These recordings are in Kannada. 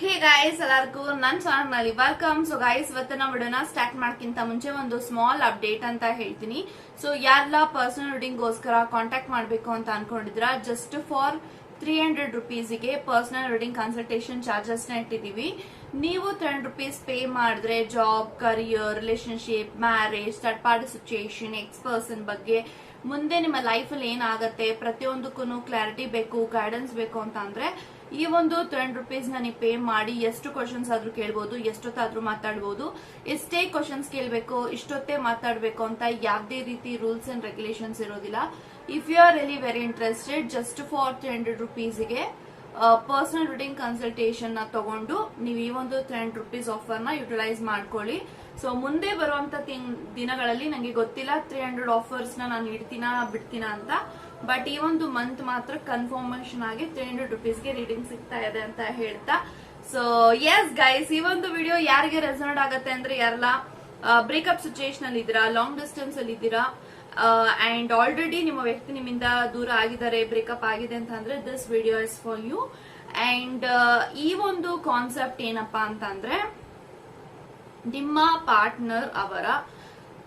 ಹೇ ಗಾಯ್ಸ್ ಎಲ್ಲರಿಗೂ ನನ್ನ ಚಾನಲ್ನಲ್ಲಿ ವೆಲ್ಕಮ್ ಸೊ ಗಾಯ್ಸ್ ನಾವು ವಿಡಿಯೋನ ಸ್ಟಾರ್ಟ್ ಮಾಡ್ಕಿಂತ ಮುಂಚೆ ಒಂದು ಸ್ಮಾಲ್ ಅಪ್ಡೇಟ್ ಅಂತ ಹೇಳ್ತೀನಿ. ಸೊ ಯಾರೆಲ್ಲ ಪರ್ಸನಲ್ ರೀಡಿಂಗ್ ಗೋಸ್ಕರ ಕಾಂಟ್ಯಾಕ್ಟ್ ಮಾಡಬೇಕು ಅಂತ ಅನ್ಕೊಂಡಿದ್ರ ಜಸ್ಟ್ ಫಾರ್ ತ್ರೀ ಹಂಡ್ರೆಡ್ ರುಪೀಸಿಗೆ ಪರ್ಸನಲ್ ರೀಡಿಂಗ್ ಕನ್ಸಲ್ಟೇಷನ್ ಚಾರ್ಜಸ್ನ ಇಟ್ಟಿದೀವಿ ನೀವು ತ್ರೀ ಹಂಡ್ರೆಡ್ ರುಪೀಸ್ ಪೇ ಮಾಡಿದ್ರೆ job career relationship marriage third party situation ex person ಬಗ್ಗೆ ಮುಂದೆ ನಿಮ್ಮ ಲೈಫ್ ಅಲ್ಲಿ ಏನಾಗತ್ತೆ ಪ್ರತಿಯೊಂದಕ್ಕೂ ಕ್ಲಾರಿಟಿ ಬೇಕು ಗೈಡೆನ್ಸ್ ಬೇಕು ಅಂತ ಅಂದ್ರೆ ಈ ಒಂದು ತ್ರೀ ಹಂಡ್ರೆಡ್ ರುಪೀಸ್ ನನಗೆ ಪೇ ಮಾಡಿ ಎಷ್ಟು ಕ್ವಶನ್ಸ್ ಆದ್ರೂ ಕೇಳ್ಬೋದು, ಎಷ್ಟೊತ್ತಾದ್ರೂ ಮಾತಾಡ್ಬೋದು. ಎಷ್ಟೇ ಕ್ವಶನ್ಸ್ ಕೇಳಬೇಕು, ಇಷ್ಟೊತ್ತೇ ಮಾತಾಡಬೇಕು ಅಂತ ಯಾವುದೇ ರೀತಿ ರೂಲ್ಸ್ ಅಂಡ್ ರೆಗ್ಯುಲೇಷನ್ಸ್ ಇರೋದಿಲ್ಲ. If you are really very interested just for three hundred ರುಪೀಸ್ಗೆ personal reading ಕನ್ಸಲ್ಟೇಷನ್ನ ತಗೊಂಡು, ನೀವು ಈ ಒಂದು ತ್ರೀ ಹಂಡ್ರೆಡ್ ರುಪೀಸ್ ಆಫರ್ನ ಯುಟಿಲೈಸ್ ಮಾಡ್ಕೊಳ್ಳಿ. ಸೊ ಮುಂದೆ ಬರುವಂತ ದಿನಗಳಲ್ಲಿ ನಂಗೆ ಗೊತ್ತಿಲ್ಲ ತ್ರೀ ಹಂಡ್ರೆಡ್ ಆಫರ್ಸ್ ನಾನು ಇಡ್ತೀನ, ಬಿಡ್ತೀನ ಅಂತ. ಬಟ್ ಈ ಒಂದು ಮಂತ್ ಮಾತ್ರ ಕನ್ಫರ್ಮೇಶನ್ ಆಗಿ ತ್ರೀ ಹಂಡ್ರೆಡ್ ರುಪೀಸ್ಗೆ ರೀಡಿಂಗ್ ಸಿಗ್ತಾ ಇದೆ ಅಂತ ಹೇಳ್ತಾ. ಸೊ ಎಸ್ ಗೈಸ್ ಈ ಒಂದು ವಿಡಿಯೋ ಯಾರಿಗೆ ರೆಸನೇಟ್ ಆಗತ್ತೆ ಅಂದ್ರೆ ಯಾರಲ್ಲ ಬ್ರೇಕಪ್ ಸಿಚುಯೇಷನ್ ಅಲ್ಲಿ ಇದ್ದೀರಾ ಲಾಂಗ್ ಡಿಸ್ಟೆನ್ಸ್ ಅಲ್ಲಿ ಇದ್ದೀರಾ ಅಂಡ್ ಆಲ್ರೆಡಿ ನಿಮ್ಮ ವ್ಯಕ್ತಿ ನಿಮ್ಮಿಂದ ದೂರ ಆಗಿದ್ದಾರೆ ಬ್ರೇಕಪ್ ಆಗಿದೆ ಅಂತ ಅಂದ್ರೆ this video is for you and ಈ ಒಂದು ಕಾನ್ಸೆಪ್ಟ್ ಏನಪ್ಪಾ ಅಂತಂದ್ರೆ ನಿಮ್ಮ ಪಾರ್ಟ್ನರ್ ಅವರ,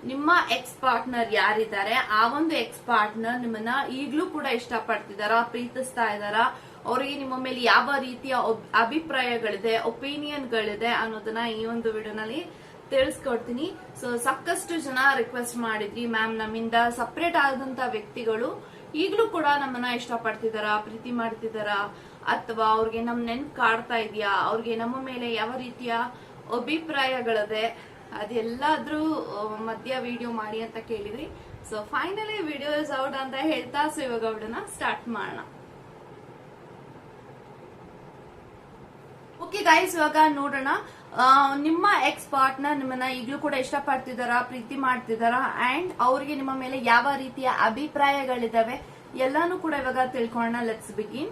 ನಿಮ್ಮ ಎಕ್ಸ್ ಪಾರ್ಟ್ನರ್ ಯಾರಿದ್ದಾರೆ, ಆ ಒಂದು ಎಕ್ಸ್ ಪಾರ್ಟ್ನರ್ ನಿಮ್ಮನ್ನ ಈಗ್ಲೂ ಕೂಡ ಇಷ್ಟಪಡ್ತಿದಾರ ಪ್ರೀತಿಸ್ತಾ ಇದಾರ ಅವರಿಗೆ ನಿಮ್ಮ ಮೇಲೆ ಯಾವ ರೀತಿಯ ಅಭಿಪ್ರಾಯಗಳಿದೆ ಅಭಿಪ್ರಾಯಗಳಿದೆ ಒಪಿನಿಯನ್ಗಳಿದೆ ಅನ್ನೋದನ್ನ ಈ ಒಂದು ವಿಡಿಯೋನಲ್ಲಿ ತಿಳಿಸ್ಕೊಡ್ತೀನಿ. ಸೊ ಸಾಕಷ್ಟು ಜನ ರಿಕ್ವೆಸ್ಟ್ ಮಾಡಿದ್ರಿ ಮ್ಯಾಮ್ ನಮ್ಮಿಂದ ಸಪ್ರೇಟ್ ಆದಂತ ವ್ಯಕ್ತಿಗಳು ಈಗಲೂ ಕೂಡ ನಮ್ಮನ್ನ ಇಷ್ಟಪಡ್ತಿದಾರ ಪ್ರೀತಿ ಮಾಡ್ತಿದಾರ ಅಥವಾ ಅವ್ರಿಗೆ ನಮ್ ನೆನ್ಪ್ ಕಾಡ್ತಾ ಇದೆಯಾ? ಅವ್ರಿಗೆ ನಮ್ಮ ಮೇಲೆ ಯಾವ ರೀತಿಯ ಅಭಿಪ್ರಾಯಗಳಿದೆ, ಅದೆಲ್ಲಾದ್ರೂ ಮಧ್ಯ ವಿಡಿಯೋ ಮಾಡಿ ಅಂತ ಕೇಳಿದ್ರಿ. So finally video is out ಅಂತ ಹೇಳ್ತಾ ಸೊ ಇವಾಗ ಸ್ಟಾರ್ಟ್ ಮಾಡೋಣ. ಓಕೆ ಗೈಸ್ ಇವಾಗ ನೋಡೋಣ. ನಿಮ್ಮ ಎಕ್ಸ್ ಪಾರ್ಟ್ನರ್ ನಿಮ್ಮನ್ನ ಈಗಲೂ ಕೂಡ ಇಷ್ಟಪಡ್ತಿದಾರ ಪ್ರೀತಿ ಮಾಡ್ತಿದಾರ ಅಂಡ್ ಅವ್ರಿಗೆ ನಿಮ್ಮ ಮೇಲೆ ಯಾವ ರೀತಿಯ ಅಭಿಪ್ರಾಯಗಳಿದಾವೆ ಎಲ್ಲಾನು ಕೂಡ ಇವಾಗ ತಿಳ್ಕೊಳ್ಳೋಣ. Let's begin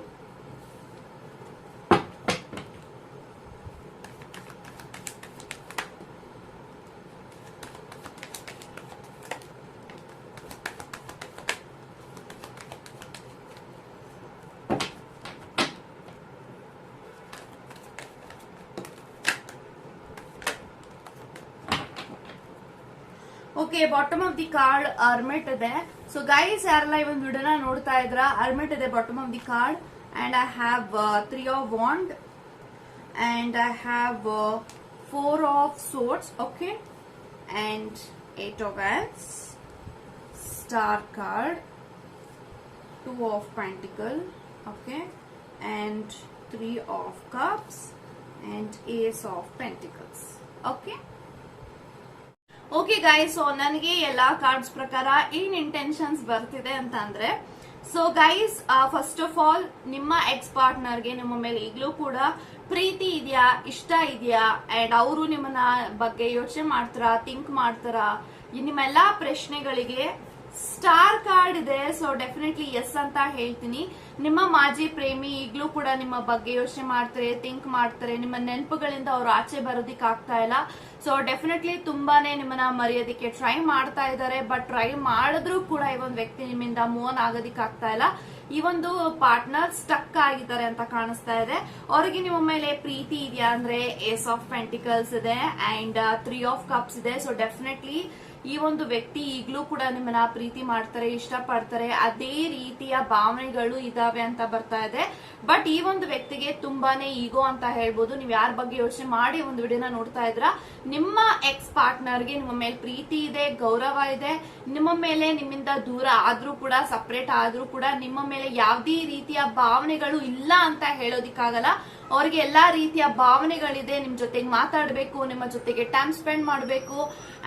okay bottom of the card ಅರ್ಮೆಟ್ ಇದೆ. ಸೊ ಗೈಸ್ ಯಾರೆಲ್ಲ ಈ ಒಂದು ವಿಡಿಯೋನ ನೋಡ್ತಾ ಇದ್ರ ಅರ್ಮೆಟ್ ಇದೆ bottom of the card and I have three of wands and I have four of swords okay and eight of wands star card two of pentacle, okay? And three of cups. And ace of pentacles, okay? Okay guys so ನನಗೆ ಎಲ್ಲಾ ಕಾರ್ಡ್ಸ್ ಪ್ರಕಾರ ಏನ್ ಇಂಟೆನ್ಷನ್ಸ್ ಬರ್ತಿದೆ ಅಂತ ಅಂದ್ರೆ so guys first of all ನಿಮ್ಮ ಎಕ್ಸ್ ಪಾರ್ಟ್ನರ್ಗೆ ನಿಮ್ಮ ಮೇಲೆ ಈಗಲೂ ಕೂಡ ಪ್ರೀತಿ ಇದೆಯಾ, ಇಷ್ಟ ಇದೆಯಾ? ಅಂಡ್ ಅವರು ನಿಮ್ಮನ್ನ ಬಗ್ಗೆ ಯೋಚನೆ ಮಾಡ್ತಾರ ಥಿಂಕ್ ಮಾಡ್ತಾರ? ನಿಮ್ಮೆಲ್ಲಾ ಪ್ರಶ್ನೆಗಳಿಗೆ ಸ್ಟಾರ್ ಕಾರ್ಡ್ ಇದೆ ಸೊ ಡೆಫಿನೆಟ್ಲಿ ಎಸ್ ಅಂತ ಹೇಳ್ತೀನಿ. ನಿಮ್ಮ ಮಾಜಿ ಪ್ರೇಮಿ ಈಗಲೂ ಕೂಡ ನಿಮ್ಮ ಬಗ್ಗೆ ಯೋಚನೆ ಮಾಡ್ತಾರೆ ಥಿಂಕ್ ಮಾಡ್ತಾರೆ, ನಿಮ್ಮ ನೆನಪುಗಳಿಂದ ಅವ್ರು ಆಚೆ ಬರೋದಿಕ್ ಆಗ್ತಾ ಇಲ್ಲ. ಸೊ ಡೆಫಿನೆಟ್ಲಿ ತುಂಬಾನೇ ನಿಮ್ಮನ್ನ ಮರೆಯೋದಿಕ್ಕೆ ಟ್ರೈ ಮಾಡ್ತಾ ಇದ್ದಾರೆ ಬಟ್ ಟ್ರೈ ಮಾಡಿದ್ರೂ ಕೂಡ ಈ ಒಂದು ವ್ಯಕ್ತಿ ನಿಮ್ಮಿಂದ ಮೋನ್ ಆಗೋದಿಕ್ ಆಗ್ತಾ ಇಲ್ಲ. ಈ ಒಂದು ಪಾರ್ಟ್ನರ್ ಸ್ಟಕ್ ಆಗಿದ್ದಾರೆ ಅಂತ ಕಾಣಿಸ್ತಾ ಇದೆ. ಅವರಿಗೆ ನಿಮ್ಮ ಮೇಲೆ ಪ್ರೀತಿ ಇದೆಯಾ? ಅಂದ್ರೆ ಏಸ್ ಆಫ್ ಪೆಂಟಿಕಲ್ಸ್ ಇದೆ ಅಂಡ್ ತ್ರೀ ಆಫ್ ಕಪ್ಸ್ ಇದೆ. ಸೊ ಡೆಫಿನೆಟ್ಲಿ ಈ ಒಂದು ವ್ಯಕ್ತಿ ಈಗಲೂ ಕೂಡ ನಿಮ್ಮನ್ನ ಪ್ರೀತಿ ಮಾಡ್ತಾರೆ, ಇಷ್ಟಪಡ್ತಾರೆ, ಅದೇ ರೀತಿಯ ಭಾವನೆಗಳು ಇದಾವೆ ಅಂತ ಬರ್ತಾ ಇದೆ. ಬಟ್ ಈ ಒಂದು ವ್ಯಕ್ತಿಗೆ ತುಂಬಾನೇ ಈಗೋ ಅಂತ ಹೇಳ್ಬೋದು. ನೀವು ಯಾರ ಬಗ್ಗೆ ಯೋಚನೆ ಮಾಡಿ ಒಂದು ವಿಡಿಯೋನ ನೋಡ್ತಾ ಇದ್ರ? ನಿಮ್ಮ ಎಕ್ಸ್ ಪಾರ್ಟ್ನರ್ಗೆ ನಿಮ್ಮ ಮೇಲೆ ಪ್ರೀತಿ ಇದೆ, ಗೌರವ ಇದೆ. ನಿಮ್ಮ ಮೇಲೆ ನಿಮ್ಮಿಂದ ದೂರ ಆದ್ರೂ ಕೂಡ ಸಪ್ರೇಟ್ ಆದ್ರೂ ಕೂಡ ನಿಮ್ಮ ಮೇಲೆ ಯಾವುದೇ ರೀತಿಯ ಭಾವನೆಗಳು ಇಲ್ಲ ಅಂತ ಹೇಳೋದಿಕ್ಕಾಗಲ್ಲ. ಅವ್ರಿಗೆ ಎಲ್ಲಾ ರೀತಿಯ ಭಾವನೆಗಳಿದೆ. ನಿಮ್ ಜೊತೆಗೆ ಮಾತಾಡ್ಬೇಕು, ನಿಮ್ಮ ಜೊತೆಗೆ ಟೈಮ್ ಸ್ಪೆಂಡ್ ಮಾಡಬೇಕು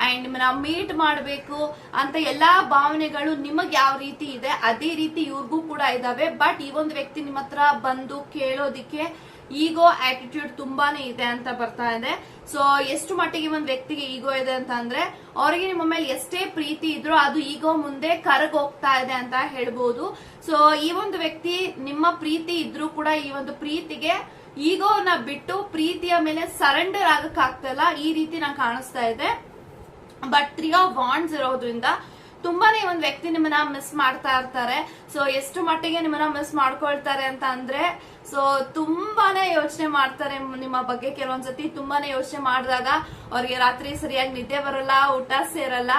ಅಂಡ್ ನಿಮ್ಮನ್ನ ಮೀಟ್ ಮಾಡಬೇಕು ಅಂತ ಎಲ್ಲಾ ಭಾವನೆಗಳು ನಿಮಗ್ ಯಾವ ರೀತಿ ಇದೆ, ಅದೇ ರೀತಿ ಇವ್ರಿಗೂ ಕೂಡ ಇದಾವೆ. ಬಟ್ ಈ ಒಂದು ವ್ಯಕ್ತಿ ನಿಮ್ಮ ಹತ್ರ ಬಂದು ಕೇಳೋದಿಕ್ಕೆ ಈಗೋ ಆಟಿಟ್ಯೂಡ್ ತುಂಬಾನೇ ಇದೆ ಅಂತ ಬರ್ತಾ ಇದೆ. ಸೊ ಎಷ್ಟು ಮಟ್ಟಿಗೆ ಒಂದು ವ್ಯಕ್ತಿಗೆ ಈಗೋ ಇದೆ ಅಂತ ಅಂದ್ರೆ, ಅವರಿಗೆ ನಿಮ್ಮ ಮೇಲೆ ಎಷ್ಟೇ ಪ್ರೀತಿ ಇದ್ರೂ ಅದು ಈಗೋ ಮುಂದೆ ಕರಗ್ ಹೋಗ್ತಾ ಇದೆ ಅಂತ ಹೇಳ್ಬೋದು. ಸೊ ಈ ಒಂದು ವ್ಯಕ್ತಿ ನಿಮ್ಮ ಪ್ರೀತಿ ಇದ್ರೂ ಕೂಡ ಈ ಒಂದು ಪ್ರೀತಿಗೆ ಈಗೋನ ಬಿಟ್ಟು ಪ್ರೀತಿಯ ಮೇಲೆ ಸರೆಂಡರ್ ಆಗಕ್ ಆಗ್ತಾ ಈ ರೀತಿ ನಂಗೆ ಕಾಣಿಸ್ತಾ ಇದೆ. ಬಟ್ ತ್ರೀ ಆಫ್ ಬಾಂಡ್ಸ್ ಇರೋದ್ರಿಂದ ತುಂಬಾನೇ ಒಂದು ವ್ಯಕ್ತಿ ನಿಮ್ಮನ್ನ ಮಿಸ್ ಮಾಡ್ತಾ ಇರ್ತಾರೆ. ಸೊ ಎಷ್ಟು ಮಟ್ಟಿಗೆ ನಿಮ್ಮನ್ನ ಮಿಸ್ ಮಾಡ್ಕೊಳ್ತಾರೆ ಅಂತ ಅಂದ್ರೆ ಸೊ ತುಂಬಾನೇ ಯೋಚನೆ ಮಾಡ್ತಾರೆ ನಿಮ್ಮ ಬಗ್ಗೆ ಕೆಲವೊಂದ್ಸತಿ ತುಂಬಾನೇ ಯೋಚನೆ ಮಾಡಿದಾಗ ಅವ್ರಿಗೆ ರಾತ್ರಿ ಸರಿಯಾಗಿ ನಿದ್ದೆ ಬರಲ್ಲ, ಊಟ ಸೇರಲ್ಲ.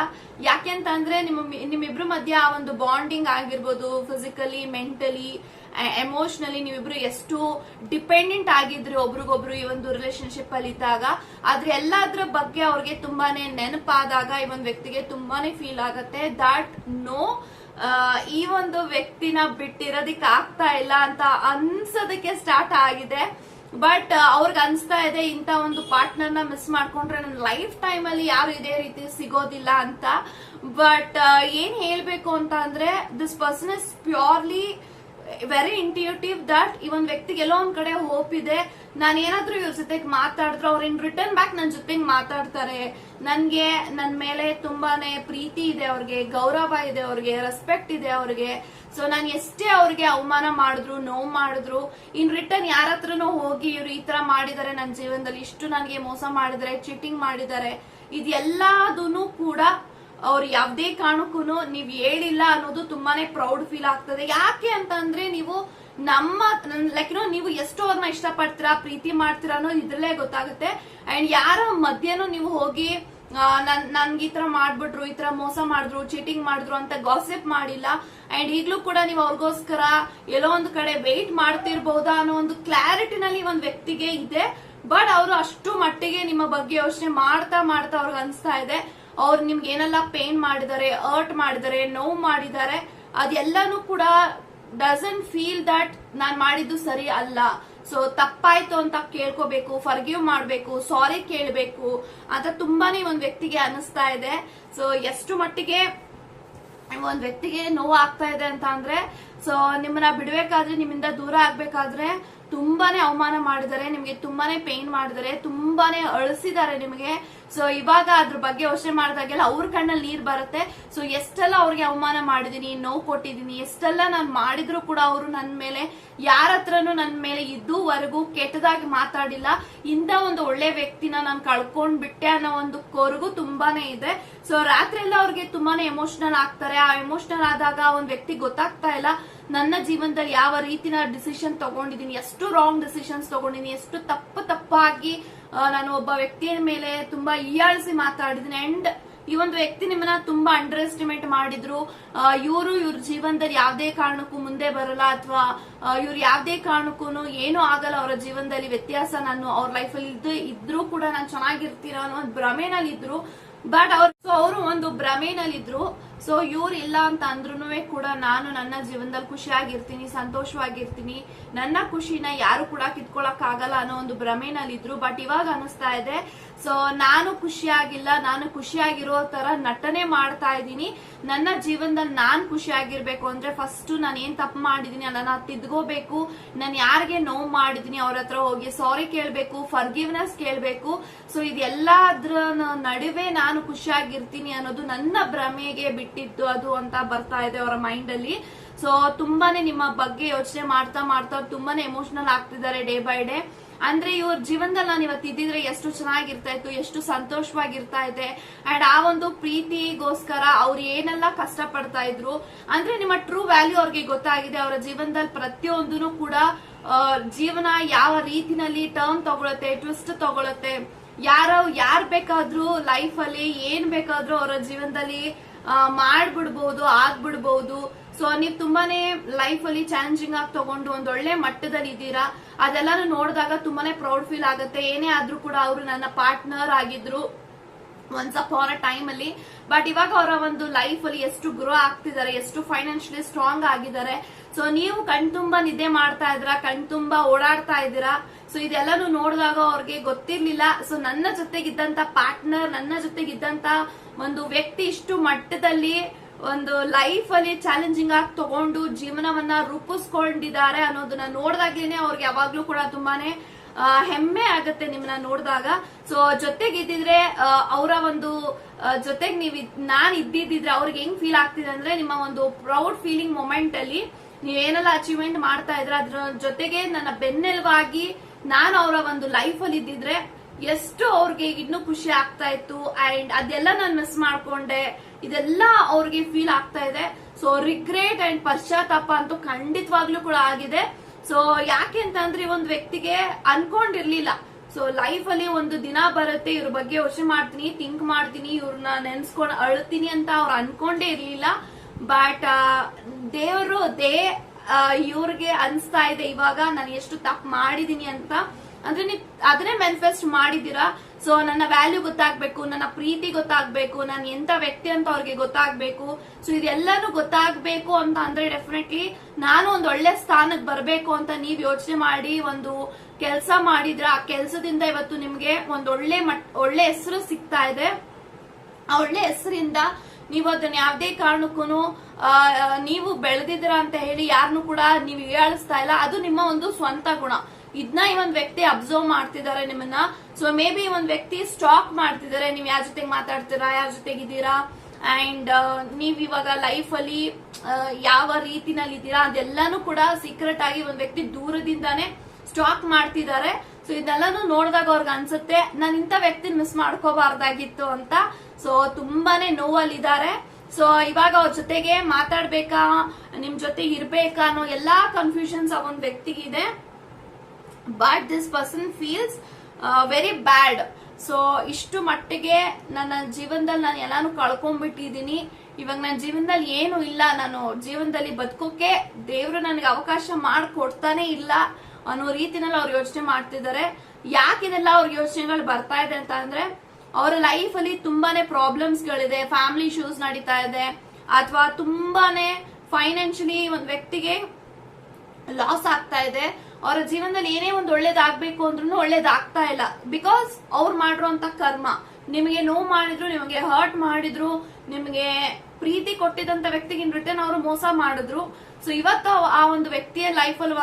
ಯಾಕೆಂತಂದ್ರೆ ನಿಮ್ಮ ನಿಮ್ಮಿಬ್ರು ಮಧ್ಯ ಆ ಒಂದು ಬಾಂಡಿಂಗ್ ಆಗಿರ್ಬೋದು ಫಿಸಿಕಲಿ ಮೆಂಟಲಿ ಎಮೋಷನಲಿ ನೀವಿಬ್ರು ಎಷ್ಟು ಡಿಪೆಂಡೆಂಟ್ ಆಗಿದ್ರಿ ಒಬ್ರಿಗೊಬ್ರು ಈ ಒಂದು ರಿಲೇಶನ್ಶಿಪ್ ಅಲ್ಲಿ ಇದ್ದಾಗ, ಆದ್ರೆ ಎಲ್ಲದ್ರ ಬಗ್ಗೆ ಅವ್ರಿಗೆ ತುಂಬಾನೇ ನೆನಪಾದಾಗ ಈ ಒಂದು ವ್ಯಕ್ತಿಗೆ ತುಂಬಾನೇ ಫೀಲ್ ಆಗತ್ತೆ. ದಾಟ್ ನೋ ಈ ಒಂದು ವ್ಯಕ್ತಿನ ಬಿಟ್ಟಿರೋದಿಕ್ ಆಗ್ತಾ ಇಲ್ಲ ಅಂತ ಅನ್ಸೋದಕ್ಕೆ ಸ್ಟಾರ್ಟ್ ಆಗಿದೆ. ಬಟ್ ಅವ್ರಿಗೆ ಅನ್ಸ್ತಾ ಇದೆ ಇಂತ ಒಂದು ಪಾರ್ಟ್ನರ್ನ ಮಿಸ್ ಮಾಡ್ಕೊಂಡ್ರೆ ನನ್ನ ಲೈಫ್ ಟೈಮ್ ಅಲ್ಲಿ ಯಾರು ಇದೇ ರೀತಿ ಸಿಗೋದಿಲ್ಲ ಅಂತ. ಬಟ್ ಏನ್ ಹೇಳ್ಬೇಕು ಅಂತ ಅಂದ್ರೆ this person is purely very intuitive that ಈ ಒಂದ್ ವ್ಯಕ್ತಿಗೆ ಎಲ್ಲೋ ಒಂದ್ ಕಡೆ ಹೋಪ್ ಇದೆ. ನಾನು ಏನಾದ್ರೂ ಇವ್ರ ಜೊತೆಗೆ ಮಾತಾಡಿದ್ರು, ಅವ್ರ ಇನ್ ರಿಟರ್ನ್ ಬ್ಯಾಕ್ ನನ್ನ ಜೊತೆಗೆ ಮಾತಾಡ್ತಾರೆ. ನನ್ಗೆ, ನನ್ ಮೇಲೆ ತುಂಬಾನೇ ಪ್ರೀತಿ ಇದೆ ಅವ್ರಿಗೆ, ಗೌರವ ಇದೆ ಅವ್ರಿಗೆ ರೆಸ್ಪೆಕ್ಟ್ ಇದೆ ಅವ್ರಿಗೆ. ಸೊ ನಾನು ಎಷ್ಟೇ ಅವ್ರಿಗೆ ಅವಮಾನ ಮಾಡಿದ್ರು, ನೋವು ಮಾಡಿದ್ರು ಇನ್ ರಿಟರ್ನ್ ಯಾರ ಹತ್ರನೂ ಹೋಗಿ ಇವ್ರು ಈ ತರ ಮಾಡಿದ್ದಾರೆ ನನ್ನ ಜೀವನದಲ್ಲಿ, ಇಷ್ಟು ನನಗೆ ಮೋಸ ಮಾಡಿದ್ರೆ ಚೀಟಿಂಗ್ ಮಾಡಿದ್ದಾರೆ ಇದೆಲ್ಲದೂ ಕೂಡ ಅವ್ರು ಯಾವ್ದೇ ಕಾರಣಕ್ಕೂ ನೀವ್ ಹೇಳಿಲ್ಲ ಅನ್ನೋದು ತುಂಬಾನೇ ಪ್ರೌಡ್ ಫೀಲ್ ಆಗ್ತದೆ. ಯಾಕೆ ಅಂತಂದ್ರೆ ನೀವು ನಮ್ಮ ಲೈಕ್ ನೀವು ಎಷ್ಟು ಅವ್ರನ್ನ ಇಷ್ಟಪಡ್ತೀರಾ, ಪ್ರೀತಿ ಮಾಡ್ತೀರಾ ಅನ್ನೋದು ಇದ್ರಲ್ಲೇ ಗೊತ್ತಾಗುತ್ತೆ. ಅಂಡ್ ಯಾರ ಮಧ್ಯನೂ ನೀವು ಹೋಗಿ ನನ್, ನನ್ಗೆ ಈ ತರ ಮಾಡ್ಬಿಟ್ರು, ಈ ತರ ಮೋಸ ಮಾಡಿದ್ರು ಚೀಟಿಂಗ್ ಮಾಡಿದ್ರು ಅಂತ ಗಾಸಿಪ್ ಮಾಡಿಲ್ಲ. ಅಂಡ್ ಈಗ್ಲೂ ಕೂಡ ನೀವು ಅವ್ರಿಗೋಸ್ಕರ ಎಲ್ಲೋ ಒಂದು ಕಡೆ ವೆಯ್ಟ್ ಮಾಡ್ತಿರ್ಬಹುದಾ ಅನ್ನೋ ಒಂದು ಕ್ಲಾರಿಟಿನಲ್ಲಿ ಒಂದ್ ವ್ಯಕ್ತಿಗೆ ಇದೆ. ಬಟ್ ಅವರು ಅಷ್ಟು ಮಟ್ಟಿಗೆ ನಿಮ್ಮ ಬಗ್ಗೆ ಯೋಚನೆ ಮಾಡ್ತಾ ಮಾಡ್ತಾ ಅವ್ರಿಗೆ ಅನ್ಸ್ತಾ ಇದೆ. ಅವ್ರು ನಿಮ್ಗೆ ಏನೆಲ್ಲ ಪೇನ್ ಮಾಡಿದ್ದಾರೆ ಅರ್ಟ್ ಮಾಡಿದ್ದಾರೆ, ನೋವು ಮಾಡಿದ್ದಾರೆ, ಅದೆಲ್ಲಾನು ಕೂಡ ಡಸನ್ ಫೀಲ್ ದಟ್ ನಾನ್ ಮಾಡಿದ್ದು ಸರಿ ಅಲ್ಲ. ಸೊ ತಪ್ಪಾಯ್ತು ಅಂತ ಕೇಳ್ಕೋಬೇಕು ಫರ್ಗಿವ್ ಮಾಡ್ಬೇಕು ಸಾರಿ ಕೇಳಬೇಕು ಅಂತ ತುಂಬಾನೇ ಒಂದ್ ವ್ಯಕ್ತಿಗೆ ಅನಿಸ್ತಾ ಇದೆ. ಸೊ ಎಷ್ಟು ಮಟ್ಟಿಗೆ ಒಂದ್ ವ್ಯಕ್ತಿಗೆ ನೋವು ಆಗ್ತಾ ಇದೆ ಅಂತ ಅಂದ್ರೆ ಸೊ ನಿಮ್ಮನ್ನ ಬಿಡ್ಬೇಕಾದ್ರೆ, ನಿಮ್ಮಿಂದ ದೂರ ಆಗ್ಬೇಕಾದ್ರೆ ತುಂಬಾನೇ ಅವಮಾನ ಮಾಡಿದರೆ ನಿಮ್ಗೆ ತುಂಬಾನೇ ಪೇನ್ ಮಾಡಿದರೆ ತುಂಬಾನೇ ಅಳಿಸಿದ್ದಾರೆ ನಿಮಗೆ. ಸೊ ಇವಾಗ ಅದ್ರ ಬಗ್ಗೆ ಯೋಚನೆ ಮಾಡಿದಾಗೆಲ್ಲ ಅವ್ರ ಕಣ್ಣಲ್ಲಿ ನೀರ್ ಬರುತ್ತೆ. ಸೊ ಎಷ್ಟೆಲ್ಲ ಅವ್ರಿಗೆ ಅವಮಾನ ಮಾಡಿದೀನಿ, ನೋವು ಕೊಟ್ಟಿದೀನಿ, ಎಷ್ಟೆಲ್ಲ ನಾನು ಮಾಡಿದ್ರು ಕೂಡ ಅವರು ನನ್ನ ಮೇಲೆ, ಯಾರ ಹತ್ರನೂ ನನ್ನ ಮೇಲೆ ಇದುವರೆಗೂ ಕೆಟ್ಟದಾಗಿ ಮಾತಾಡಿಲ್ಲ. ಇಂಥ ಒಂದು ಒಳ್ಳೆ ವ್ಯಕ್ತಿನ ನಾನು ಕಳ್ಕೊಂಡ್ ಬಿಟ್ಟೆ ಅನ್ನೋ ಒಂದು ಕೊರಗು ತುಂಬಾನೇ ಇದೆ. ಸೊ ರಾತ್ರಿ ಎಲ್ಲ ಅವ್ರಿಗೆ ತುಂಬಾನೇ ಎಮೋಷನಲ್ ಆಗ್ತಾರೆ. ಆ ಎಮೋಷನಲ್ ಆದಾಗ ಒಂದ್ ವ್ಯಕ್ತಿ ಗೊತ್ತಾಗ್ತಾ ಇಲ್ಲ. ನನ್ನ ಜೀವನದಲ್ಲಿ ಯಾವ ರೀತಿನ ಡಿಸಿಷನ್ ತಗೊಂಡಿದೀನಿ ಎಷ್ಟು ರಾಂಗ್ ಡಿಸಿಷನ್ಸ್ ತಗೊಂಡಿದ್ದೀನಿ, ಎಷ್ಟು ತಪ್ಪು ತಪ್ಪಾಗಿ ನಾನು ಒಬ್ಬ ವ್ಯಕ್ತಿಯ ಮೇಲೆ ತುಂಬಾ ಹೀಯಾಳಿಸಿ ಮಾತಾಡಿದೀನಿ ಅಂಡ್ ಈ ಒಂದು ವ್ಯಕ್ತಿ ನಿಮ್ಮನ್ನ ತುಂಬಾ ಅಂಡರ್ ಎಸ್ಟಿಮೇಟ್ ಮಾಡಿದ್ರು ಇವರು ಇವ್ರ ಜೀವನದಲ್ಲಿ ಯಾವ್ದೇ ಕಾರಣಕ್ಕೂ ಮುಂದೆ ಬರಲ್ಲ ಅಥವಾ ಇವ್ರು ಯಾವ್ದೇ ಕಾರಣಕ್ಕೂ ಏನೂ ಆಗಲ್ಲ ಅವರ ಜೀವನದಲ್ಲಿ ವ್ಯತ್ಯಾಸ ನಾನು ಅವ್ರ ಲೈಫಲ್ಲಿ ಇದ್ದು ಇದ್ರೂ ಕೂಡ ನಾನು ಚೆನ್ನಾಗಿರ್ತೀರ ಅನ್ನೋ ಒಂದು ಭ್ರಮೆನಲ್ಲಿ ಇದ್ರು ಬಟ್ ಅವ್ರು ಸೊ ಅವರು ಒಂದು ಭ್ರಮೆನಲ್ಲಿದ್ರು. ಸೊ ಇವ್ರು ಇಲ್ಲ ಅಂತ ಅಂದ್ರೂ ಕೂಡ ನಾನು ನನ್ನ ಜೀವನದಲ್ಲಿ ಖುಷಿಯಾಗಿರ್ತೀನಿ, ಸಂತೋಷವಾಗಿರ್ತೀನಿ. ನನ್ನ ಖುಷಿನ ಯಾರು ಕೂಡ ಕಿತ್ಕೊಳಕ್ ಆಗಲ್ಲ ಅನ್ನೋ ಒಂದು ಭ್ರಮೆನಲ್ಲಿದ್ರು. ಬಟ್ ಇವಾಗ ಅನಿಸ್ತಾ ಇದೆ. ಸೊ ನಾನು ಖುಷಿಯಾಗಿಲ್ಲ, ನಾನು ಖುಷಿಯಾಗಿರೋ ತರ ನಟನೆ ಮಾಡ್ತಾ ಇದ್ದೀನಿ. ನನ್ನ ಜೀವನದಲ್ಲಿ ನಾನ್ ಖುಷಿಯಾಗಿರ್ಬೇಕು ಅಂದ್ರೆ ಫಸ್ಟ್ ನಾನು ಏನ್ ತಪ್ಪು ಮಾಡಿದೀನಿ ಅದನ್ನ ತಿದ್ಕೋಬೇಕು. ನಾನು ಯಾರಿಗೆ ನೋವು ಮಾಡಿದೀನಿ ಅವ್ರ ಹತ್ರ ಹೋಗಿ ಸಾರಿ ಕೇಳ್ಬೇಕು ಫರ್ಗಿವ್ನೆಸ್ ಕೇಳ್ಬೇಕು. ಸೊ ಇದೆಲ್ಲದ್ರ ನಡುವೆ ನಾನು ಖುಷಿಯಾಗಿರ್ತೀನಿ ಅನ್ನೋದು ನನ್ನ ಭ್ರಮೆಗೆ ಬಿಟ್ಟಿದ್ದು ಅದು ಅಂತ ಬರ್ತಾ ಇದೆ ಅವರ ಮೈಂಡ್ ಅಲ್ಲಿ. ಸೊ ತುಂಬಾನೇ ನಿಮ್ಮ ಬಗ್ಗೆ ಯೋಚನೆ ಮಾಡ್ತಾ ಮಾಡ್ತಾ ತುಂಬಾನೇ ಎಮೋಷನಲ್ ಆಗ್ತಿದ್ದಾರೆ ಡೇ ಬೈ ಡೇ ಅಂದ್ರೆ ಇವ್ರ ಜೀವನದಲ್ಲಿ ನಾನು ಇವತ್ತು ಇದ್ದಿದ್ರೆ ಎಷ್ಟು ಚೆನ್ನಾಗಿರ್ತಾ ಇತ್ತು ಎಷ್ಟು ಸಂತೋಷವಾಗಿರ್ತಾ ಇದೆ. ಅಂಡ್ ಆ ಒಂದು ಪ್ರೀತಿಗೋಸ್ಕರ ಅವ್ರು ಏನೆಲ್ಲ ಕಷ್ಟ ಪಡ್ತಾ ಇದ್ರು, ಅಂದ್ರೆ ನಿಮ್ಮ ಟ್ರೂ ವ್ಯಾಲ್ಯೂ ಅವ್ರಿಗೆ ಗೊತ್ತಾಗಿದೆ. ಅವರ ಜೀವನದಲ್ಲಿ ಪ್ರತಿಯೊಂದೂ ಕೂಡ ಜೀವನ ಯಾವ ರೀತಿನಲ್ಲಿ ಟರ್ನ್ ತಗೊಳತ್ತೆ ಟ್ವಿಸ್ಟ್ ತಗೊಳುತ್ತೆ. ಯಾರೋ ಯಾರ್ ಬೇಕಾದ್ರೂ ಲೈಫ್ ಅಲ್ಲಿ ಏನ್ ಬೇಕಾದ್ರೂ ಅವರ ಜೀವನದಲ್ಲಿ ಮಾಡ್ಬಿಡ್ಬಹುದು ಆಗ್ಬಿಡ್ಬಹುದು ಸೊ ನೀವು ತುಂಬಾನೇ ಲೈಫ್ ಅಲ್ಲಿ ಚಾಲೆಂಜಿಂಗ್ ಆಗಿ ತಗೊಂಡು ಒಂದ್ ಒಳ್ಳೆ ಮಟ್ಟದಲ್ಲಿ ಇದ್ದೀರಾ. ಅದೆಲ್ಲಾನು ನೋಡಿದಾಗ ತುಂಬಾನೇ ಪ್ರೌಡ್ ಫೀಲ್ ಆಗುತ್ತೆ. ಏನೇ ಆದ್ರೂ ಕೂಡ ಅವರು ನನ್ನ ಪಾರ್ಟ್ನರ್ ಆಗಿದ್ರು ಒನ್ಸ್ ಫಾರ್ ಅ ಟೈಮ್ ಅಲ್ಲಿ. ಬಟ್ ಇವಾಗ ಅವರ ಒಂದು ಲೈಫ್ ಅಲ್ಲಿ ಎಷ್ಟು ಗ್ರೋ ಆಗ್ತಿದ್ದಾರೆ, ಎಷ್ಟು ಫೈನಾನ್ಷಿಯಲಿ ಸ್ಟ್ರಾಂಗ್ ಆಗಿದ್ದಾರೆ. ಸೊ ನೀವು ಕಣ್ತುಂಬ ನಿದ್ದೆ ಮಾಡ್ತಾ ಇದ್ದೀರಾ ಕಣ್ತುಂಬಾ ಓಡಾಡ್ತಾ ಇದ್ದೀರಾ. ಸೊ ಇದೆಲ್ಲಾನು ನೋಡಿದಾಗ ಅವ್ರಿಗೆ ಗೊತ್ತಿರ್ಲಿಲ್ಲ. ಸೊ ನನ್ನ ಜೊತೆಗಿದ್ದಂತ ಪಾರ್ಟ್ನರ್ ನನ್ನ ಜೊತೆಗಿದ್ದಂತ ಒಂದು ವ್ಯಕ್ತಿ ಇಷ್ಟು ಮಟ್ಟದಲ್ಲಿ ಒಂದು ಲೈಫ್ ಅಲ್ಲಿ ಚಾಲೆಂಜಿಂಗ್ ಆಗಿ ತಗೊಂಡು ಜೀವನವನ್ನ ರೂಪಿಸ್ಕೊಂಡಿದ್ದಾರೆ ಅನ್ನೋದನ್ನ ನೋಡಿದಾಗ್ಲೇನೆ ಅವ್ರಿಗೆ ಯಾವಾಗ್ಲೂ ಕೂಡ ತುಂಬಾನೇ ಹೆಮ್ಮೆ ಆಗತ್ತೆ ನಿಮ್ಮನ್ನ ನೋಡಿದಾಗ. ಸೊ ಜೊತೆಗಿದ್ದಿದ್ರೆ ಅವರ ಒಂದು ಜೊತೆಗೆ ನೀವು ನಾನ್ ಇದ್ದಿದ್ರೆ ಅವ್ರಿಗೆ ಹೆಂಗ್ ಫೀಲ್ ಆಗ್ತಿದೆ ಅಂದ್ರೆ ನಿಮ್ಮ ಒಂದು ಪ್ರೌಡ್ ಫೀಲಿಂಗ್ ಮೊಮೆಂಟ್ ಅಲ್ಲಿ ನೀವೇನೆಲ್ಲ ಅಚೀವ್ಮೆಂಟ್ ಮಾಡ್ತಾ ಇದ್ರ ಅದ್ರ ಜೊತೆಗೆ ನನ್ನ ಬೆನ್ನೆಲುವಾಗಿ ನಾನು ಅವರ ಒಂದು ಲೈಫ್ ಅಲ್ಲಿ ಇದ್ದಿದ್ರೆ ಎಷ್ಟು ಅವ್ರಿಗೆ ಇನ್ನೂ ಖುಷಿ ಆಗ್ತಾ ಇತ್ತು ಅಂಡ್ ಅದೆಲ್ಲ ನಾನು ಮಿಸ್ ಮಾಡ್ಕೊಂಡೆ. ಇದೆಲ್ಲ ಅವ್ರಿಗೆ ಫೀಲ್ ಆಗ್ತಾ ಇದೆ. ಸೊ ರಿಗ್ರೆಟ್ ಅಂಡ್ ಪಶ್ಚಾತ್ತಾಪ ಅಂತೂ ಖಂಡಿತವಾಗ್ಲೂ ಕೂಡ ಆಗಿದೆ. ಸೊ ಯಾಕೆ ಅಂತಂದ್ರೆ ಒಂದು ವ್ಯಕ್ತಿಗೆ ಅನ್ಕೊಂಡಿರ್ಲಿಲ್ಲ. ಸೊ ಲೈಫ್ ಅಲ್ಲಿ ಒಂದು ದಿನ ಬರುತ್ತೆ, ಇವ್ರ ಬಗ್ಗೆ ಯೋಚನೆ ಮಾಡ್ತೀನಿ ಥಿಂಕ್ ಮಾಡ್ತೀನಿ ಇವ್ರನ್ನ ನೆನ್ಸ್ಕೊಂಡು ಅಳ್ತೀನಿ ಅಂತ ಅವ್ರು ಅನ್ಕೊಂಡೇ ಇರ್ಲಿಲ್ಲ. ಬಟ್ ದೇವರು ದೇ ಇವ್ರಿಗೆ ಅನ್ಸ್ತಾ ಇದೆ, ಇವಾಗ ನಾನು ಎಷ್ಟು ತಪ್ಪು ಮಾಡಿದೀನಿ ಅಂತ. ಅಂದ್ರೆ ನೀವು ಅದನ್ನೇ ಮ್ಯಾನಿಫೆಸ್ಟ್ ಮಾಡಿದ್ದೀರಾ? ಸೊ ನನ್ನ ವ್ಯಾಲ್ಯೂ ಗೊತ್ತಾಗ್ಬೇಕು, ನನ್ನ ಪ್ರೀತಿ ಗೊತ್ತಾಗ್ಬೇಕು, ನಾನು ಎಂತ ವ್ಯಕ್ತಿ ಅಂತ ಅವ್ರಿಗೆ ಗೊತ್ತಾಗ್ಬೇಕು. ಸೊ ಇದೆಲ್ಲಾನು ಗೊತ್ತಾಗ್ಬೇಕು ಅಂತ ಅಂದ್ರೆ ಡೆಫಿನೆಟ್ಲಿ ನಾನು ಒಂದ್ ಒಳ್ಳೆ ಸ್ಥಾನಕ್ಕೆ ಬರಬೇಕು ಅಂತ ನೀವ್ ಯೋಚನೆ ಮಾಡಿ, ಒಂದು ಕೆಲಸ ಮಾಡಿದ್ರ ಆ ಕೆಲಸದಿಂದ ಇವತ್ತು ನಿಮ್ಗೆ ಒಂದ್ ಒಳ್ಳೆ ಒಳ್ಳೆ ಹೆಸರು ಸಿಗ್ತಾ ಇದೆ. ಆ ಒಳ್ಳೆ ಹೆಸರಿಂದ ನೀವು ಅದನ್ನ ಯಾವ್ದೇ ಕಾರಣಕ್ಕೂ ನೀವು ಬೆಳೆದಿದ್ರ ಅಂತ ಹೇಳಿ ಯಾರನ್ನು ಕೂಡ ನೀವು ಹೀಯಾಳಿಸ್ತಾ ಇಲ್ಲ. ಅದು ನಿಮ್ಮ ಒಂದು ಸ್ವಂತ ಗುಣ. ಇದನ್ನ ಈ ಒಂದು ವ್ಯಕ್ತಿ ಅಬ್ಸರ್ವ್ ಮಾಡ್ತಿದ್ದಾರೆ ನಿಮ್ಮನ್ನ. ಸೊ ಮೇ ಬಿ ಒಂದು ವ್ಯಕ್ತಿ ಸ್ಟಾಕ್ ಮಾಡ್ತಿದ್ದಾರೆ. ನೀವು ಯಾರ ಜೊತೆಗೆ ಮಾತಾಡ್ತೀರಾ, ಯಾರ ಜೊತೆಗಿದ್ದೀರಾ ಅಂಡ್ ನೀವ್ ಇವಾಗ ಲೈಫ್ ಅಲ್ಲಿ ಯಾವ ರೀತಿನಲ್ಲಿ ಇದ್ದೀರಾ ಅದೆಲ್ಲಾನು ಕೂಡ ಸೀಕ್ರೆಟ್ ಆಗಿ ಒಂದ್ ವ್ಯಕ್ತಿ ದೂರದಿಂದಾನೇ ಸ್ಟಾಕ್ ಮಾಡ್ತಿದ್ದಾರೆ. ಸೊ ಇದೆಲ್ಲಾನು ನೋಡಿದಾಗ ಅವ್ರಿಗೆ ಅನ್ಸುತ್ತೆ, ನಾನು ಇಂಥ ವ್ಯಕ್ತಿ ಮಿಸ್ ಮಾಡ್ಕೋಬಾರ್ದಾಗಿತ್ತು ಅಂತ. ಸೊ ತುಂಬಾನೇ ನೋವಲ್ಲಿದ್ದಾರೆ. ಸೊ ಇವಾಗ ಅವ್ರ ಜೊತೆಗೆ ಮಾತಾಡ್ಬೇಕಾ, ನಿಮ್ ಜೊತೆ ಇರ್ಬೇಕಾ ಅನ್ನೋ ಎಲ್ಲಾ ಕನ್ಫ್ಯೂಷನ್ಸ್ ಆ ಒಂದ್ ವ್ಯಕ್ತಿಗಿದೆ. But this person feels very bad so ಇಷ್ಟು ಮಟ್ಟಿಗೆ ನನ್ನ ಜೀವನದಲ್ಲಿ ನಾನು ಎಲ್ಲಾನು ಕಳ್ಕೊಂಡ್ಬಿಟ್ಟಿದೀನಿ ಇವಾಗ ನನ್ನ ಜೀವನದಲ್ಲಿ ಏನು ಇಲ್ಲ. ನಾನು ಜೀವನದಲ್ಲಿ ಬದುಕೋಕೆ ದೇವ್ರು ನನಗೆ ಅವಕಾಶ ಮಾಡಿಕೊಡ್ತಾನೆ ಇಲ್ಲ. ಅನ್ನೋ ರೀತಿನಲ್ಲಿ ಅವ್ರು ಯೋಚನೆ ಮಾಡ್ತಿದ್ದಾರೆ. ಯಾಕೆ ಇದೆಲ್ಲ ಅವ್ರ ಯೋಚನೆಗಳು ಬರ್ತಾ ಇದೆ ಅಂತ ಅಂದ್ರೆ, ಅವರ ಲೈಫ್ ಅಲ್ಲಿ ತುಂಬಾನೇ ಪ್ರಾಬ್ಲಮ್ಸ್ ಗಳಿದೆ ಫ್ಯಾಮಿಲಿ ಇಶ್ಯೂಸ್ ನಡೀತಾ ಇದೆ, ಅಥವಾ ತುಂಬಾನೇ ಫೈನಾನ್ಷಿಯಲಿ ಒಂದ್ ವ್ಯಕ್ತಿಗೆ ಲಾಸ್ ಆಗ್ತಾ ಇದೆ. ಅವರ ಜೀವನದಲ್ಲಿ ಏನೇ ಒಂದು ಒಳ್ಳೇದಾಗ್ಬೇಕು ಅಂದ್ರೂ ಒಳ್ಳೇದಾಗ್ತಾ ಇಲ್ಲ. ಬಿಕಾಸ್ ಅವ್ರು ಮಾಡಿರುವಂತ ಕರ್ಮ, ನಿಮಗೆ ನೋವು ಮಾಡಿದ್ರು, ನಿಮಗೆ ಹರ್ಟ್ ಮಾಡಿದ್ರು, ನಿಮಗೆ ಪ್ರೀತಿ ಕೊಟ್ಟಿದಂತ ವ್ಯಕ್ತಿಗೆ ರಿಟರ್ನ್ ಅವರು ಮೋಸ ಮಾಡಿದ್ರು. ಸೊ ಇವತ್ತು ಆ- ಒಂದು ವ್ಯಕ್ತಿಯ ಲೈಫ್ ಅಲ್ಲಿ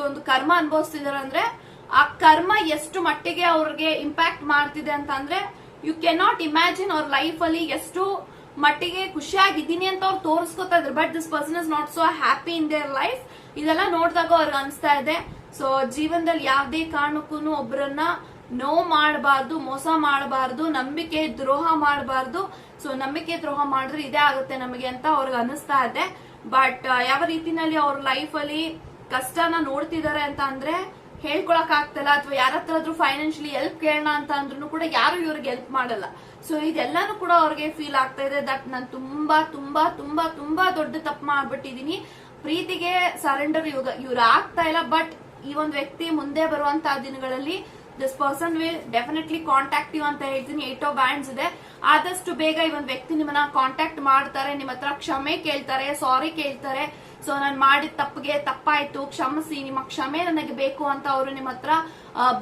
ಒಂದು ಕರ್ಮ ಅನುಭವಿಸ್ತಿದಾರೆ ಅಂದ್ರೆ, ಆ ಕರ್ಮ ಎಷ್ಟು ಮಟ್ಟಿಗೆ ಅವ್ರಿಗೆ ಇಂಪ್ಯಾಕ್ಟ್ ಮಾಡ್ತಿದೆ ಅಂತ ಅಂದ್ರೆ ಯು ಕೆನ್ ನಾಟ್ ಇಮ್ಯಾಜಿನ್ ಅವ್ರ ಲೈಫ್ ಅಲ್ಲಿ ಎಷ್ಟು ಮಟ್ಟಿಗೆ ಖುಷಿಯಾಗಿದ್ದೀನಿ ಅಂತ ಅವ್ರು ತೋರಿಸ್ಕೊತಾ ಇದ್ರು. But this person is not so happy in their life ಇದೆಲ್ಲ ನೋಡಿದಾಗ ಅವ್ರಿಗೆ ಅನಿಸ್ತಾ ಇದೆ. ಸೊ ಜೀವನದಲ್ಲಿ ಯಾವುದೇ ಕಾರಣಕ್ಕೂ ಒಬ್ಬರನ್ನ ನೋವು ಮಾಡಬಾರ್ದು, ಮೋಸ ಮಾಡಬಾರ್ದು, ನಂಬಿಕೆ, ದ್ರೋಹ ಮಾಡಬಾರ್ದು. ಸೊ ನಂಬಿಕೆ, ದ್ರೋಹ ಮಾಡಿದ್ರೆ ಇದೇ ಆಗುತ್ತೆ ನಮಗೆ ಅಂತ ಅವ್ರಿಗೆ ಅನಿಸ್ತಾ ಇದೆ. ಬಟ್ ಯಾವ ರೀತಿನಲ್ಲಿ ಅವ್ರ ಲೈಫ್ ಅಲ್ಲಿ ಕಷ್ಟನ ನೋಡ್ತಿದ್ದಾರೆ ಅಂತ ಅಂದ್ರೆ ಹೇಳ್ಕೊಳಕ್ ಆಗ್ತಲ್ಲ ಅಥವಾ ಯಾರ ಹತ್ರ ಫೈನಾನ್ಷಿಯಲಿ ಹೆಲ್ಪ್ ಕೇಳೋಣ ಅಂತ ಅಂದ್ರೂ ಕೂಡ ಯಾರು ಇವ್ರಿಗೆ ಹೆಲ್ಪ್ ಮಾಡಲ್ಲ. ಸೊ ಇದೆಲ್ಲಾನು ಕೂಡ ಅವ್ರಿಗೆ ಫೀಲ್ ಆಗ್ತಾ ಇದೆ. ದಟ್ ನಾನು ತುಂಬಾ ತುಂಬಾ ತುಂಬಾ ತುಂಬಾ ದೊಡ್ಡ ತಪ್ಪು ಮಾಡ್ಬಿಟ್ಟಿದೀನಿ. ಪ್ರೀತಿಗೆ ಸರೆಂಡರ್ ಇವ್ರು ಆಗ್ತಾ ಇಲ್ಲ. ಬಟ್ ಈ ಒಂದು ವ್ಯಕ್ತಿ ಮುಂದೆ ಬರುವಂತಹ ದಿನಗಳಲ್ಲಿ this person will definitely contact you ಅಂತ ಹೇಳ್ತೀನಿ. ಏಟೋ ಬ್ಯಾಂಡ್ಸ್ ಇದೆ. ಆದಷ್ಟು ಬೇಗ ಈ ಒಂದು ವ್ಯಕ್ತಿ ನಿಮ್ಮನ್ನ ಕಾಂಟ್ಯಾಕ್ಟ್ ಮಾಡ್ತಾರೆ, ನಿಮ್ಮ ಹತ್ರ ಕ್ಷಮೆ ಕೇಳ್ತಾರೆ ಸಾರಿ ಕೇಳ್ತಾರೆ. ಸೊ ನಾನು ಮಾಡಿದ ತಪ್ಪಿಗೆ ತಪ್ಪಾಯ್ತು. ಕ್ಷಮಿಸಿ, ನಿಮ್ಮ ಕ್ಷಮೆ ನನಗೆ ಬೇಕು ಅಂತ ಅವರು ನಿಮ್ಮ ಹತ್ರ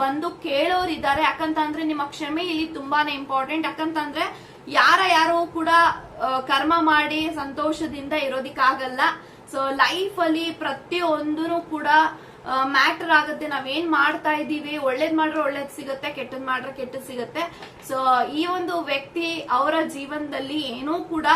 ಬಂದು ಕೇಳೋರಿದ್ದಾರೆ. ಯಾಕಂತಂದ್ರೆ ನಿಮ್ಮ ಕ್ಷಮೆ ಇಲ್ಲಿ ತುಂಬಾನೇ ಇಂಪಾರ್ಟೆಂಟ್ ಯಾಕಂತಂದ್ರೆ ಯಾರ ಯಾರೋ ಕೂಡ ಕರ್ಮ ಮಾಡಿ ಸಂತೋಷದಿಂದ ಇರೋದಿಕ್ಕಾಗಲ್ಲ. ಸೊ ಲೈಫ್ ಅಲ್ಲಿ ಪ್ರತಿಯೊಂದೂ ಕೂಡ ಮ್ಯಾಟರ್ ಆಗುತ್ತೆ. ನಾವೇನ್ ಮಾಡ್ತಾ ಇದ್ದೀವಿ? ಒಳ್ಳೇದ್ ಮಾಡ್ರೆ ಒಳ್ಳೇದ್ ಸಿಗುತ್ತೆ, ಕೆಟ್ಟದ್ ಮಾಡ್ರೆ ಕೆಟ್ಟದ್ ಸಿಗುತ್ತೆ. ಸೊ ಈ ಒಂದು ವ್ಯಕ್ತಿ ಅವರ ಜೀವನದಲ್ಲಿ ಏನೂ ಕೂಡ,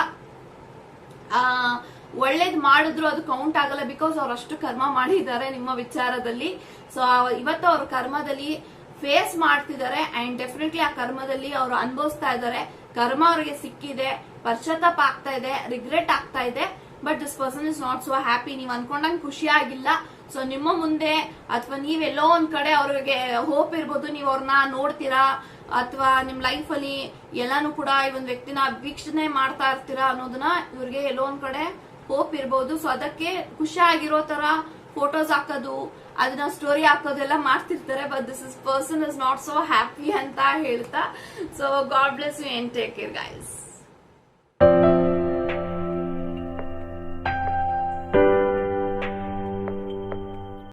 ಆ, ಒಳ್ಳೇದ್ ಮಾಡಿದ್ರು ಅದು ಕೌಂಟ್ ಆಗಲ್ಲ ಬಿಕಾಸ್ ಅವ್ರು ಅಷ್ಟು ಕರ್ಮ ಮಾಡಿದ್ದಾರೆ ನಿಮ್ಮ ವಿಚಾರದಲ್ಲಿ. ಸೊ ಇವತ್ತು ಅವ್ರ ಕರ್ಮದಲ್ಲಿ ಫೇಸ್ ಮಾಡ್ತಿದ್ದಾರೆ ಅಂಡ್ ಡೆಫಿನೆಟ್ಲಿ ಆ ಕರ್ಮದಲ್ಲಿ ಅವರು ಅನುಭವಿಸ್ತಾ ಇದ್ದಾರೆ. ಕರ್ಮ ಅವ್ರಿಗೆ ಸಿಕ್ಕಿದೆ, ಪಶ್ಚಾತ್ತಾಪ ಆಗ್ತಾ ಇದೆ ರಿಗ್ರೆಟ್ ಆಗ್ತಾ ಇದೆ. But this person is not so happy ನೀವು ಅನ್ಕೊಂಡಂಗೆ ಖುಷಿ ಆಗಿಲ್ಲ. ಸೊ ನಿಮ್ಮ ಮುಂದೆ ಅಥವಾ ನೀವೆಲ್ಲೋ ಒಂದ್ ಕಡೆ ಅವ್ರಿಗೆ ಹೋಪ್ ಇರ್ಬೋದು, ನೀವು ಅವ್ರನ್ನ ನೋಡ್ತೀರಾ, ಅಥವಾ ನಿಮ್ ಲೈಫ್ ಅಲ್ಲಿ ಎಲ್ಲಾನು ಕೂಡ ಈ ಒಂದು ವ್ಯಕ್ತಿನ ವೀಕ್ಷಣೆ ಮಾಡ್ತಾ ಇರ್ತೀರಾ ಅನ್ನೋದನ್ನ ಇವ್ರಿಗೆ ಎಲ್ಲೋ ಒಂದ್ ಕಡೆ ಹೋಪ್ ಇರ್ಬೋದು. ಸೊ ಅದಕ್ಕೆ ಖುಷಿ ಆಗಿರೋ ತರ ಫೋಟೋಸ್ ಹಾಕೋದು, ಅದನ್ನ ಸ್ಟೋರಿ ಹಾಕೋದೆಲ್ಲ ಮಾಡ್ತಿರ್ತಾರೆ but this is person is not so happy ಅಂತ ಹೇಳ್ತಾ. So God bless you and take care guys